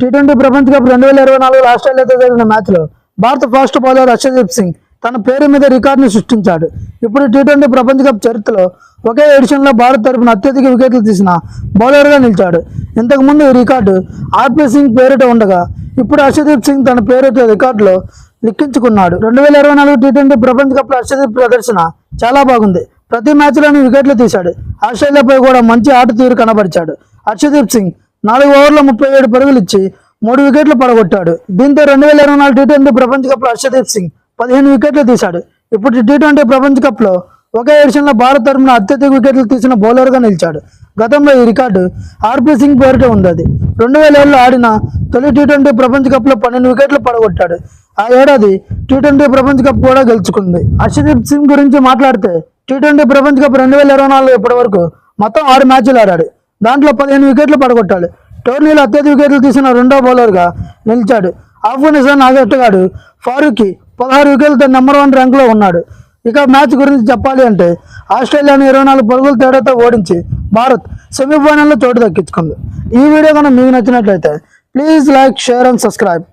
T twenty ప్రపంచ cup రెండు వేల ఇరవై నాలుగు ఆస్ట్రేలియాతో జరిగిన మ్యాచ్లో భారత ఫాస్ట్ బౌలర్ అక్షదీప్ సింగ్ తన పేరు మీద రికార్డును సృష్టించాడు. ఇప్పుడు టీ ట్వంటీ ప్రపంచ కప్ చరిత్రలో ఒకే ఎడిషన్లో భారత్ తరపున అత్యధిక వికెట్లు తీసిన బౌలర్గా నిలిచాడు. ఇంతకుముందు ఈ రికార్డు ఆర్పీ సింగ్ పేరిట ఉండగా ఇప్పుడు అక్షదీప్ సింగ్ తన పేరుతో రికార్డులో లిక్కించుకున్నాడు. రెండు వేల ఇరవై నాలుగు టీ ట్వంటీ ప్రపంచ కప్లో అక్షదీప్ ప్రదర్శన చాలా బాగుంది. ప్రతి మ్యాచ్లోనూ వికెట్లు తీశాడు. ఆస్ట్రేలియాపై కూడా మంచి ఆట తీరు కనబరిచాడు. అక్షదీప్ సింగ్ నాలుగు ఓవర్ల ముప్పై ఏడు పరుగులు ఇచ్చి మూడు వికెట్లు పడగొట్టాడు. దీంతో రెండు వేల ఇరవై నాలుగు టీ ట్వంటీ ప్రపంచ కప్లో హర్షదీప్ సింగ్ పదిహేను వికెట్లు తీశాడు. ఇప్పుడు టీ ట్వంటీ ప్రపంచ కప్లో ఒకే ఎడిషన్లో భారత్ తరపున అత్యధిక వికెట్లు తీసిన బౌలర్గా నిలిచాడు. గతంలో ఈ రికార్డు ఆర్పీ సింగ్ పేరిట ఉంది రెండు వేల ఏళ్ళలో ఆడిన తొలి టీ ట్వంటీ ప్రపంచ కప్లో పన్నెండు వికెట్లు పడగొట్టాడు. ఆ ఏడాది టీ ట్వంటీ ప్రపంచ కప్ కూడా గెలుచుకుంది. హర్షదీప్ సింగ్ గురించి మాట్లాడితే టీ ట్వంటీ ప్రపంచ కప్ రెండు వేల ఇరవై నాలుగు ఇప్పటి వరకు మొత్తం ఆరు మ్యాచ్లు ఆడాడు. దాంట్లో పదిహేను వికెట్లు పడగొట్టాడు. టోర్నీలో అత్యధిక వికెట్లు తీసిన రెండో బౌలర్గా నిలిచాడు. ఆఫ్ఘనిస్తాన్ ఆగట్టుగాడు ఫారూక్కి పదహారు వికెట్లతో నెంబర్ వన్ ర్యాంక్లో ఉన్నాడు. ఇక మ్యాచ్ గురించి చెప్పాలి అంటే ఆస్ట్రేలియాను ఇరవై నాలుగు పరుగుల తేడాతో ఓడించి భారత్ సెమీఫైనల్లో చోటు దక్కించుకుంది. ఈ వీడియో కనుక మీకు నచ్చినట్లయితే please like share and subscribe